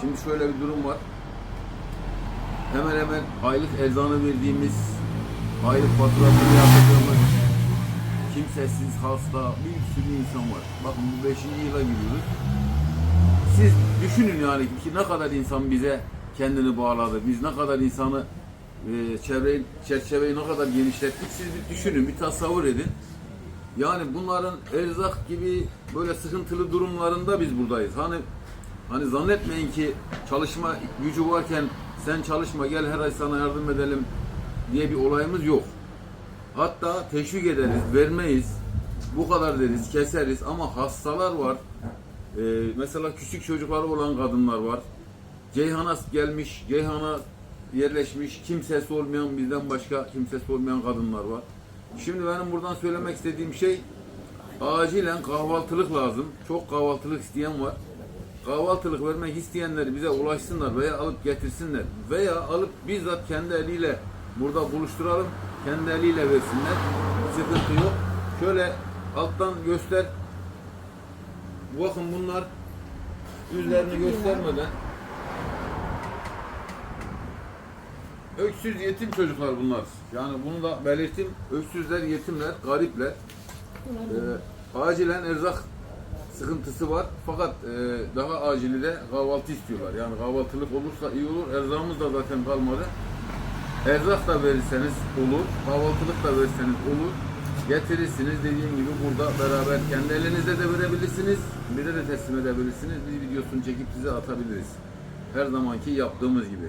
Şimdi şöyle bir durum var. Hemen hemen aylık eczanı verdiğimiz, aylık faturasını yaptığımız kimsesiz, hasta, bir sürü insan var. Bakın bu beşinci yıla giriyoruz. Siz düşünün yani ki ne kadar insan bize kendini bağladı. Biz ne kadar insanı e, çevreyi, çerçeveyi ne kadar genişlettik. Siz bir düşünün, bir tasavvur edin. Yani bunların erzak gibi böyle sıkıntılı durumlarında biz buradayız. Hani hani zannetmeyin ki çalışma gücü varken sen çalışma gel her ay sana yardım edelim diye bir olayımız yok. Hatta teşvik ederiz, vermeyiz. Bu kadar deriz, keseriz ama hastalar var. Ee, mesela küçük çocukları olan kadınlar var. Ceyhan'a gelmiş, Ceyhan'a yerleşmiş, kimsesi olmayan bizden başka kimsesi olmayan kadınlar var. Şimdi benim buradan söylemek istediğim şey acilen kahvaltılık lazım. Çok kahvaltılık isteyen var. Kahvaltılık vermek isteyenler bize ulaşsınlar veya alıp getirsinler. Veya alıp bizzat kendi eliyle burada buluşturalım. Kendi eliyle versinler. Sıkıntı yok. Şöyle alttan göster. Bakın bunlar yüzlerini göstermeden öksüz yetim çocuklar bunlar. Yani bunu da belirttim. Öksüzler, yetimler, garipler. Ee, acilen erzak sıkıntısı var. Fakat e, daha acili de kahvaltı istiyorlar. Yani kahvaltılık olursa iyi olur. Erzağımız da zaten kalmadı. Erzak da verirseniz olur. Kahvaltılık da verirseniz olur. Getirirsiniz dediğim gibi burada beraber kendi elinizde de verebilirsiniz. Bize de teslim edebilirsiniz. Biz videosunu çekip size atabiliriz. Her zamanki yaptığımız gibi.